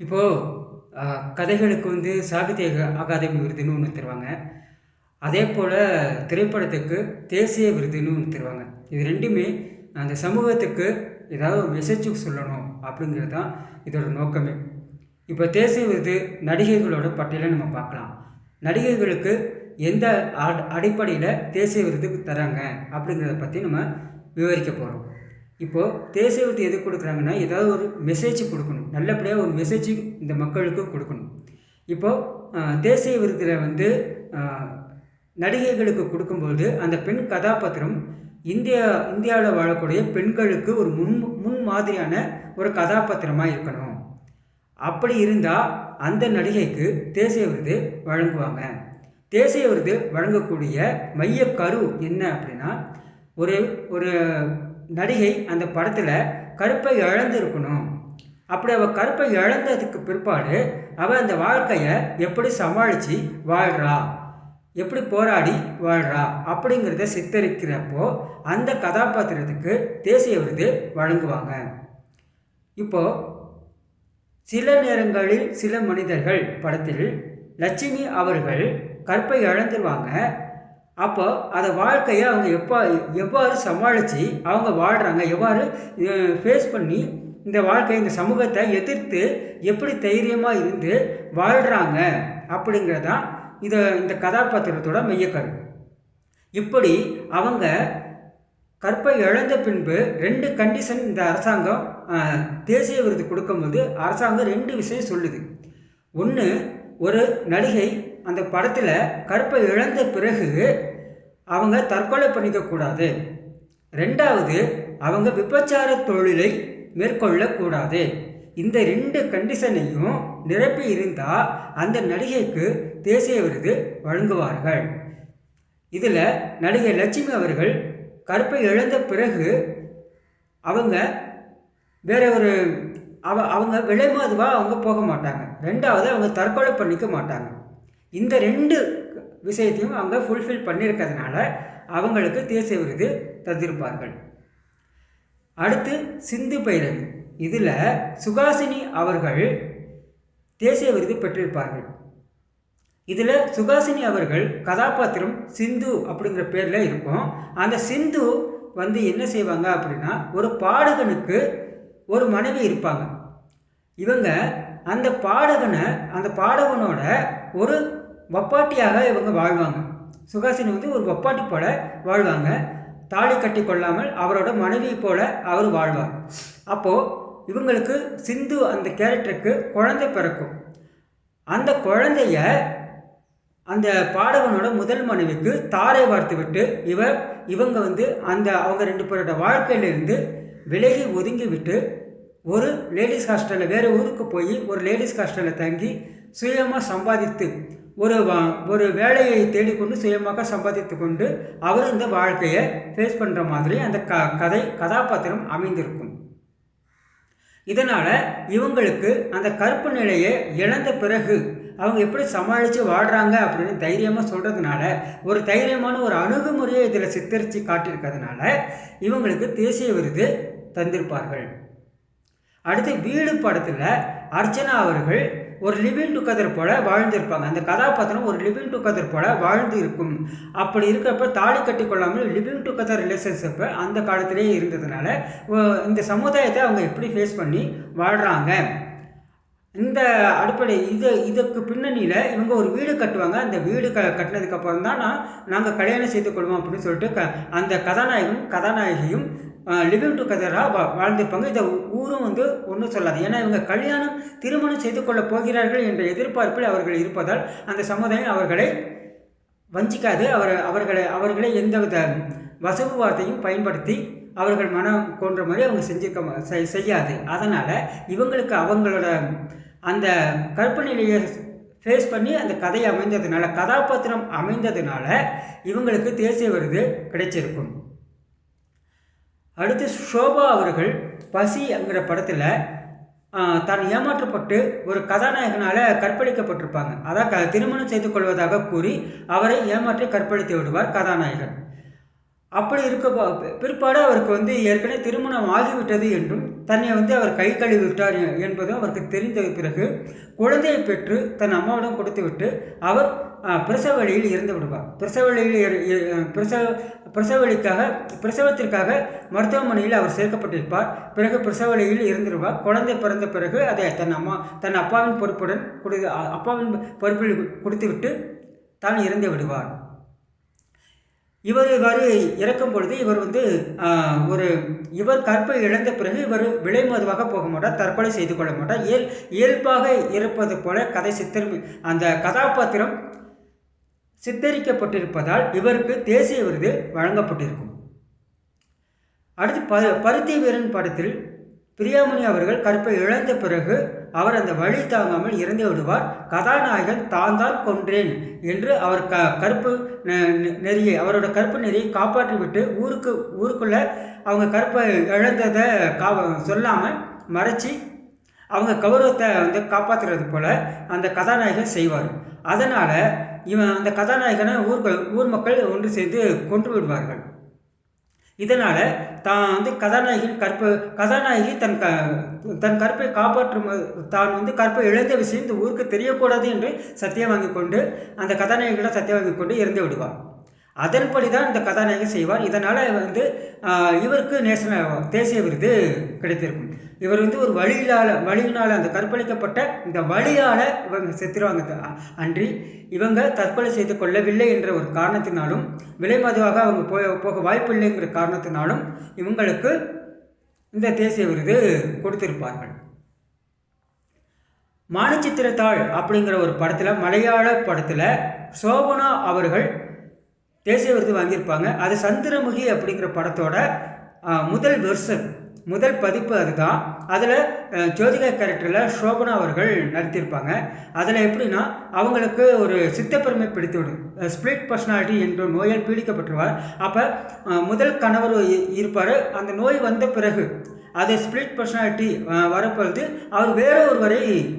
இப்போது கதைகளுக்கு வந்து சாகித்ய அகாதமி விருதுன்னு ஒன்று தருவாங்க. அதே போல் திரைப்படத்துக்கு தேசிய விருதுன்னு ஒன்று தருவாங்க. இது ரெண்டுமே அந்த சமூகத்துக்கு ஏதாவது ஒரு மெசேஜ் சொல்லணும் அப்படிங்கிறது தான் இதோட நோக்கமே. இப்போ தேசிய விருது நடிகைகளோட பட்டியலை நம்ம பார்க்கலாம். நடிகைகளுக்கு எந்த அடிப்படையில் தேசிய விருது தராங்க அப்படிங்கிறத பற்றி நம்ம விவரிக்க போகிறோம் இப்போது தேசிய விருது எது கொடுக்குறாங்கன்னா ஏதாவது ஒரு மெசேஜ் கொடுக்கணும். நல்லபடியாக ஒரு மெசேஜ் இந்த மக்களுக்கு கொடுக்கணும். இப்போது தேசிய விருதில் வந்து நடிகைகளுக்கு கொடுக்கும்பொழுது அந்த பெண் கதாபாத்திரம் இந்தியா இந்தியாவில் வாழக்கூடிய பெண்களுக்கு ஒரு முன் முன் மாதிரியான ஒரு கதாபாத்திரமாக இருக்கணும். அப்படி இருந்தால் அந்த நடிகைக்கு தேசிய விருது வழங்குவாங்க. தேசிய விருது வழங்கக்கூடிய மைய கரு என்ன அப்படின்னா ஒரு ஒரு நடிகை அந்த படத்தில் கருப்பை இழந்திருக்கணும். அப்படி அவள் கருப்பை இழந்ததுக்கு பிற்பாடு அவள் அந்த வாழ்க்கையை எப்படி சமாளித்து வாழ்கிறா எப்படி போராடி வாழ்கிறா அப்படிங்கிறத சித்தரிக்கிறப்போ அந்த கதாபாத்திரத்துக்கு தேசிய விருது வழங்குவாங்க. இப்போது சில நேரங்களில் சில மனிதர்கள் படத்தில் லட்சுமி அவர்கள் கற்பை இழந்துருவாங்க. அப்போ அதை வாழ்க்கையை அவங்க எப்போ எவ்வாறு சமாளித்து அவங்க வாழ்கிறாங்க எவ்வாறு ஃபேஸ் பண்ணி இந்த வாழ்க்கை இந்த சமூகத்தை எதிர்த்து எப்படி தைரியமாக இருந்து வாழ்கிறாங்க அப்படிங்கிறதான் இதை இந்த கதாபாத்திரத்தோட மையக்கரு இப்படி அவங்க கற்பை இழந்த பின்பு ரெண்டு கண்டிஷன் இந்த அரசாங்கம் தேசிய விருது கொடுக்கும்போது அரசாங்கம் ரெண்டு விஷயம் சொல்லுது. ஒன்று ஒரு நடிகை அந்த படத்தில் கற்பை இழந்த பிறகு அவங்க தற்கொலை பண்ணிக்கக்கூடாது ரெண்டாவது அவங்க விபச்சார தொழிலை மேற்கொள்ளக்கூடாது இந்த ரெண்டு கண்டிஷனையும் நிரப்பி இருந்தால் அந்த நடிகைக்கு தேசிய விருது வழங்குவார்கள். இதில் நடிகை லட்சுமி அவர்கள் கருப்பை இழந்த பிறகு அவங்க வேற ஒரு அவ அவங்க விலைமாதுவாக அவங்க போக மாட்டாங்க. ரெண்டாவது அவங்க தற்கொலை பண்ணிக்க மாட்டாங்க. இந்த ரெண்டு விஷயத்தையும் அவங்க ஃபுல்ஃபில் பண்ணியிருக்கிறதுனால அவங்களுக்கு தேசிய விருது தந்திருப்பார்கள். அடுத்து சிந்து பைரவி. இதில் சுகாசினி அவர்கள் தேசிய விருது பெற்றிருப்பார்கள். இதில் சுகாசினி அவர்கள் கதாபாத்திரம் சிந்து அப்படிங்கிற பேரில் இருக்கும். அந்த சிந்து வந்து என்ன செய்வாங்க அப்படின்னா ஒரு பாடகனுக்கு ஒரு மனைவி இருப்பாங்க. இவங்க அந்த பாடகனை அந்த பாடகனோட ஒரு வப்பாட்டியாக இவங்க வாழ்வாங்க. சுகாசினி வந்து ஒரு வப்பாட்டி போல வாழ்வாங்க. தாலி கட்டி கொள்ளாமல் அவரோட மனைவி போல அவர் வாழ்வார். அப்போது இவங்களுக்கு சிந்து அந்த கேரக்டருக்கு குழந்தை பிறக்கும். அந்த குழந்தைய அந்த பாடகனோட முதல் மனைவிக்கு தாரை வார்த்து விட்டு இவர் இவங்க வந்து அந்த அவங்க ரெண்டு பேரோட வாழ்க்கையிலிருந்து விலகி ஒதுங்கி விட்டு ஒரு லேடிஸ் ஹாஸ்டலில் வேறு ஊருக்கு போய் ஒரு லேடிஸ் ஹாஸ்டலில் தங்கி சுயமாக சம்பாதித்து ஒரு வா- ஒரு வேலையை தேடிக்கொண்டு சுயமாக சம்பாதித்து கொண்டு அவர் இந்த வாழ்க்கையை ஃபேஸ் பண்ணுற மாதிரி அந்த க கதை கதாபாத்திரம் அமைந்திருக்கும். இதனால் இவங்களுக்கு அந்த கருப்பு நிலையை இழந்த பிறகு அவங்க எப்படி சமாளித்து வாழ்கிறாங்க அப்படின்னு தைரியமாக சொல்கிறதுனால ஒரு தைரியமான ஒரு அணுகுமுறையை இதில் சித்தரித்து காட்டியிருக்கிறதுனால இவங்களுக்கு தேசிய விருது தந்திருப்பார்கள். அடுத்து வீடு படத்தில் அர்ச்சனா அவர்கள் ஒரு லிவிங் டுகெதர் போல் வாழ்ந்திருப்பாங்க. அந்த கதாபாத்திரம் ஒரு லிவிங் டுகெதர் போல வாழ்ந்து இருக்கும் அப்படி இருக்கிறப்ப தாலி கட்டி கொள்ளாமல் லிவிங் டுகெதர் ரிலேஷன்ஷிப்பை அந்த காலத்திலே இருந்ததுனால இந்த சமுதாயத்தை அவங்க எப்படி ஃபேஸ் பண்ணி வாழ்கிறாங்க இந்த அடிப்படை இது இதுக்கு பின்னணியில் இவங்க ஒரு வீடு கட்டுவாங்க. அந்த வீடு க கட்டினதுக்கப்புறம் தான் நான் நாங்கள் கல்யாணம் செய்து கொள்வோம் அப்படின்னு சொல்லிட்டு க அந்த கதாநாயகனும் கதாநாயகியும் லிவிங் டுகெதராக வா வாழ்ந்திருப்பாங்க. இதை ஊரும் வந்து ஒன்றும் சொல்லாது. ஏன்னா இவங்க கல்யாணம் திருமணம் செய்து கொள்ளப் போகிறார்கள் என்ற எதிர்பார்ப்பில் அவர்கள் இருப்பதால் அந்த சமுதாயம் அவர்களை வஞ்சிக்காது. அவர் அவர்களை அவர்களை எந்தவித வசவு வார்த்தையும் பயன்படுத்தி அவர்கள் மனம் கொன்ற மாதிரி அவங்க செஞ்சிருக்க செய்யாது. அதனால் இவங்களுக்கு அவங்களோட அந்த கற்பனையிலேயே ஃபேஸ் பண்ணி அந்த கதை அமைந்ததுனால கதாபாத்திரம் அமைந்ததுனால இவங்களுக்கு தேசிய விருது கிடைச்சிருக்கும். அடுத்து ஷோபா அவர்கள் பசிங்கிற படத்தில் தான் ஏமாற்றப்பட்டு ஒரு கதாநாயகனால் கற்பழிக்கப்பட்டிருப்பாங்க. அதான் க திருமணம் செய்து கொள்வதாக கூறி அவரை ஏமாற்றி கற்பழித்து விடுவார் கதாநாயகன். அப்படி இருக்க பிற்பாடு அவருக்கு வந்து ஏற்கனவே திருமணம் ஆகிவிட்டது என்றும் தன்னை வந்து அவர் கை கழுவி விட்டார் என்பதும் அவருக்கு தெரிந்த பிறகு குழந்தையை பெற்று தன் அம்மாவிடம் கொடுத்துவிட்டு அவர் பிரசவ வழியில் விடுவார். பிரசவ வழியில் இற- பிரசவ பிரசவ வழிக்காக பிரசவத்திற்காக மருத்துவமனையில் அவர் சேர்க்கப்பட்டிருப்பார். பிறகு பிரசவ வழியில் குழந்தை பிறந்த பிறகு அதை தன் அம்மா தன் அப்பாவின் பொறுப்புடன் கொடு அப்பாவின் பொறுப்பில் கொடுத்துவிட்டு தான் இறந்து விடுவார். இவர் இவ்வாறு இறக்கும் பொழுது இவர் வந்து ஒரு இவர் கற்பை இழந்த பிறகு இவர் விலை மதுவாக போக மாட்டார் தற்கொலை செய்து கொள்ள மாட்டார். இயல் இயல்பாக இருப்பது போல கதை சித்திரம் அந்த கதாபாத்திரம் சித்தரிக்கப்பட்டிருப்பதால் இவருக்கு தேசிய விருது வழங்கப்பட்டிருக்கும். அடுத்து ப பருத்தி வீரன் படத்தில் பிரியாமணி அவர்கள் கற்பை இழந்த பிறகு அவர் அந்த வழி தாங்காமல் இறந்து விடுவார். கதாநாயகன் தான் தான் கொன்றேன் என்று அவர் க கருப்பு நெ- நெ- நெறியை அவரோட கருப்பு நெறியை காப்பாற்றிவிட்டு ஊருக்கு ஊருக்குள்ளே அவங்க கருப்பை இழந்ததை கா சொல்லாமல் மறைச்சி அவங்க கௌரவத்தை வந்து காப்பாற்றுறது போல் அந்த கதாநாயகன் செய்வார். அதனால் இவன் அந்த கதாநாயகனை ஊர் ஊர் மக்கள் ஒன்று சேர்ந்து கொன்று விடுவார்கள். இதனால் தான் வந்து கதாநாயகின் கற்பு கதாநாயகி தன் க தன் கற்பை காப்பாற்றும் தான் வந்து கற்பை இழந்த விஷயம் இந்த ஊருக்கு தெரியக்கூடாது என்று சத்தியம் வாங்கி கொண்டு அந்த கதாநாயகியிடம் சத்தியம் வாங்கி கொண்டு இறந்து விடுவான். அதன்படி தான் இந்த கதாநாயகி செய்வார். இதனால் வந்து இவருக்கு நேஷனல் தேசிய விருது கிடைத்திருக்கும். இவர் வந்து ஒரு வழியிலால் வழியினால் அந்த கற்பழிக்கப்பட்ட இந்த வழியால் இவங்க செத்துருவாங்க. அன்றி இவங்க தற்கொலை செய்து கொள்ளவில்லை என்ற ஒரு காரணத்தினாலும் விலை மதுவாக அவங்க போய் போக வாய்ப்பில்லைங்கிற காரணத்தினாலும் இவங்களுக்கு இந்த தேசிய விருது கொடுத்திருப்பார்கள். மானச்சித்திரத்தாள் அப்படிங்கிற ஒரு படத்தில் மலையாள படத்தில் சோபனா அவர்கள் தேசிய விருது வாங்கியிருப்பாங்க. அது சந்திரமுகி அப்படிங்கிற படத்தோட முதல் வெர்சன் முதல் பதிப்பு அதுதான். அதில் ஜோதிகா கேரக்டரில் சோபனா அவர்கள் நடத்தியிருப்பாங்க அதில் எப்படின்னா அவங்களுக்கு ஒரு சித்தப்பெருமை பிடித்துவிடும். ஸ்பிளிட் பர்சனாலிட்டி என்ற நோயால் பீடிக்கப்பட்டுருவார். அப்போ முதல் கணவர் இ- இருப்பார். அந்த நோய் வந்த பிறகு அது ஸ்பிளிட் பர்சனாலிட்டி வரப்பொழுது அவர் வேற ஒருவரை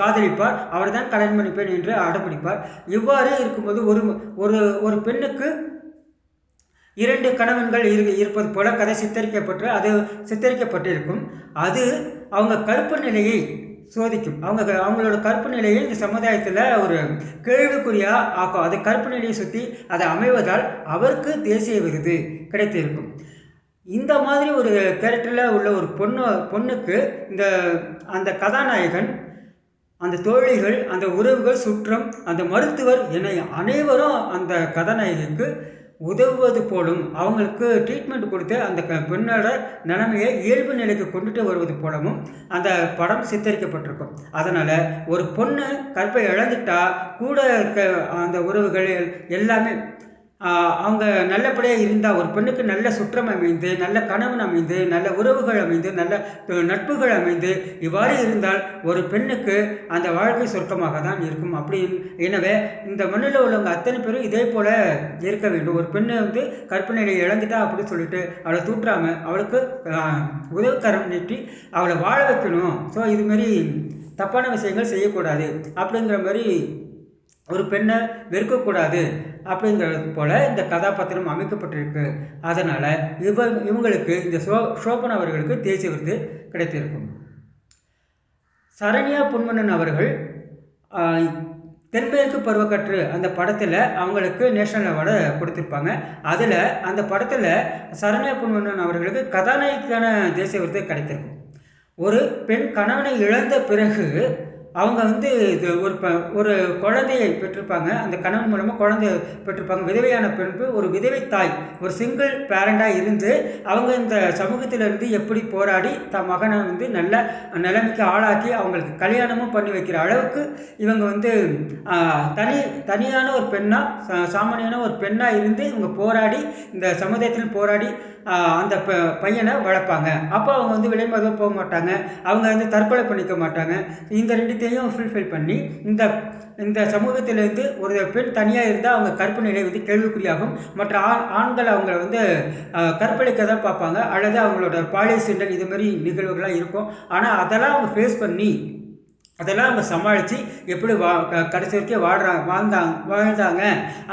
காதலிப்பார். அவர் தான் கல்யாணம் பண்ணிப்பேன் என்று அடம்பிடிப்பார். இவ்வாறு இருக்கும்போது ஒரு ஒரு ஒரு பெண்ணுக்கு இரண்டு கணவன்கள் இரு இருப்பது போல கதை சித்தரிக்கப்பட்டு அது சித்தரிக்கப்பட்டிருக்கும். அது அவங்க கருப்பு நிலையை சோதிக்கும். அவங்க அவங்களோட கருப்பு நிலையை இந்த சமுதாயத்தில் ஒரு கேள்விக்குறியாக ஆக்கும். அது கருப்பு நிலையை சுற்றி அதை அமைவதால் அவருக்கு தேசிய விருது கிடைத்திருக்கும். இந்த மாதிரி ஒரு கேரக்டரில் உள்ள ஒரு பொண்ணு பொண்ணுக்கு இந்த அந்த கதாநாயகன் அந்த தோழிகள் அந்த உறவுகள் சுற்றம் அந்த மருத்துவர் என அனைவரும் அந்த கதாநாயகிக்கு உதவுவது போலும் அவங்களுக்கு ட்ரீட்மெண்ட் கொடுத்து அந்த க- பெண்ணோட நிலைமையை இயல்பு நிலைக்கு கொண்டுட்டு வருவது போலவும் அந்த படம் சித்தரிக்கப்பட்டிருக்கும். அதனால் ஒரு பொண்ணு கற்பை இழந்துட்டா கூட இருக்க அந்த உறவுகள் எல்லாமே அவங்க நல்லபடியாக இருந்தால் ஒரு பெண்ணுக்கு நல்ல சுற்றம் அமைந்து நல்ல கணவன் அமைந்து நல்ல உறவுகள் அமைந்து நல்ல நட்புகள் அமைந்து இவ்வாறு இருந்தால் ஒரு பெண்ணுக்கு அந்த வாழ்க்கை சொர்க்கமாக தான் இருக்கும் அப்படின்னு எனவே இந்த மண்ணில் உள்ளவங்க அத்தனை பேரும் இதே போல் இருக்க வேண்டும். ஒரு பெண்ணை வந்து கற்பனையை இழந்துட்டா அப்படின்னு சொல்லிட்டு அவளை தூற்றாமல் அவளுக்கு உதவிக்கரம் நீட்டி அவளை வாழ வைக்கணும். ஸோ இதுமாரி தப்பான விஷயங்கள் செய்யக்கூடாது. அப்படிங்கிற மாதிரி ஒரு பெண்ணை வெறுக்கக்கூடாது அப்படிங்கிறது போல் இந்த கதாபாத்திரம் அமைக்கப்பட்டிருக்கு. அதனால் இவ இவங்களுக்கு இந்த சோ சோபன் அவர்களுக்கு தேசிய விருது கிடைத்திருக்கும். சரண்யா பொன்மன்னன் அவர்கள் தென்மேற்கு பருவக்கற்று அந்த படத்தில் அவங்களுக்கு நேஷனல் அவார்டு கொடுத்துருப்பாங்க. அதில் அந்த படத்தில் சரண்யா பொன்மன்னன் அவர்களுக்கு கதாநாயகிக்கான தேசிய விருது கிடைத்திருக்கும். ஒரு பெண் கணவனை இழந்த பிறகு அவங்க வந்து இது ஒரு ப ஒரு குழந்தையை பெற்றிருப்பாங்க. அந்த கணவன் மூலமாக குழந்தை பெற்றிருப்பாங்க. விதவையான பெண்பு ஒரு விதவை தாய் ஒரு சிங்கிள் பேரண்டாக இருந்து அவங்க இந்த சமூகத்திலிருந்து எப்படி போராடி தன் மகனை வந்து நல்ல நிலைமைக்கு ஆளாக்கி அவங்களுக்கு கல்யாணமும் பண்ணி வைக்கிற அளவுக்கு இவங்க வந்து தனி தனியான ஒரு பெண்ணாக சாமானியான ஒரு பெண்ணாக இருந்து இவங்க போராடி இந்த சமுதாயத்தில் போராடி அந்த ப பையனை வளர்ப்பாங்க. அப்போ அவங்க வந்து விலைமதுவாக போக மாட்டாங்க. அவங்க வந்து தற்கொலை பண்ணிக்க மாட்டாங்க. இந்த ரெண்டு ரெண்டுத்தையும் ஃபுல்ஃபில் பண்ணி இந்த இந்த சமூகத்திலிருந்து ஒரு பெண் தனியாக இருந்தால் அவங்க கற்பு நிலை வந்து கேள்விக்குறியாகும். மற்ற ஆண் ஆண்கள் அவங்கள வந்து கற்பழிக்க தான் பார்ப்பாங்க. அல்லது அவங்களோட பாலியல் சிண்டல் இது மாதிரி நிகழ்வுகள்லாம் இருக்கும். ஆனால் அதெல்லாம் அவங்க ஃபேஸ் பண்ணி அதெல்லாம் அவங்க சமாளித்து எப்படி வா கடைசி வரைக்கும் வாழ்கிறாங்க வாழ்ந்தாங்க வாழ்ந்தாங்க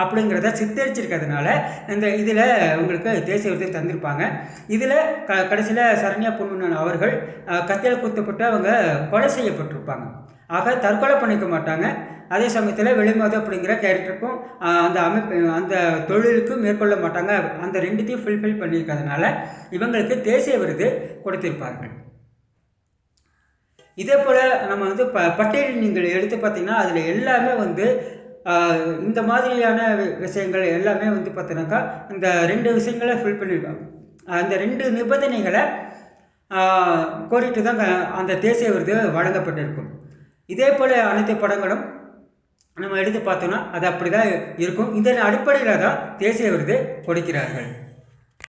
அப்படிங்கிறத சித்தரிச்சிருக்கிறதுனால இந்த இதில் உங்களுக்கு தேசிய விருது தந்திருப்பாங்க. இதில் க கடைசியில் சரண்யா பொன்முனன் அவர்கள் கத்தியால் குத்தப்பட்டு அவங்க கொலை செய்யப்பட்டிருப்பாங்க. ஆக தற்கொலை பண்ணிக்க மாட்டாங்க. அதே சமயத்தில் வெளிமது அப்படிங்கிற கேரக்டருக்கும் அந்த அமைப்பு அந்த தொழிலுக்கும் மேற்கொள்ள மாட்டாங்க. அந்த ரெண்டுத்தையும் ஃபுல்ஃபில் பண்ணியிருக்கிறதுனால இவங்களுக்கு தேசிய விருது கொடுத்திருப்பார்கள். இதே போல் நம்ம வந்து ப பட்டியல் நீங்கள் எடுத்து பார்த்தீங்கன்னா அதில் எல்லாமே வந்து இந்த மாதிரியான வி- விஷயங்கள் எல்லாமே வந்து பார்த்தீங்கன்னாக்கா இந்த ரெண்டு விஷயங்களை ஃபில் பண்ணியிருக்காங்க அந்த ரெண்டு நிபந்தனைகளை கோரிட்டு தான் க- அந்த தேசிய விருது வழங்கப்பட்டிருக்கும். இதே போல் அனைத்து படங்களும் நம்ம எடுத்து பார்த்தோன்னா அது அப்படி தான் இருக்கும். இதன் அடிப்படையில் தான் தேசிய விருது கொடுக்கிறார்கள்.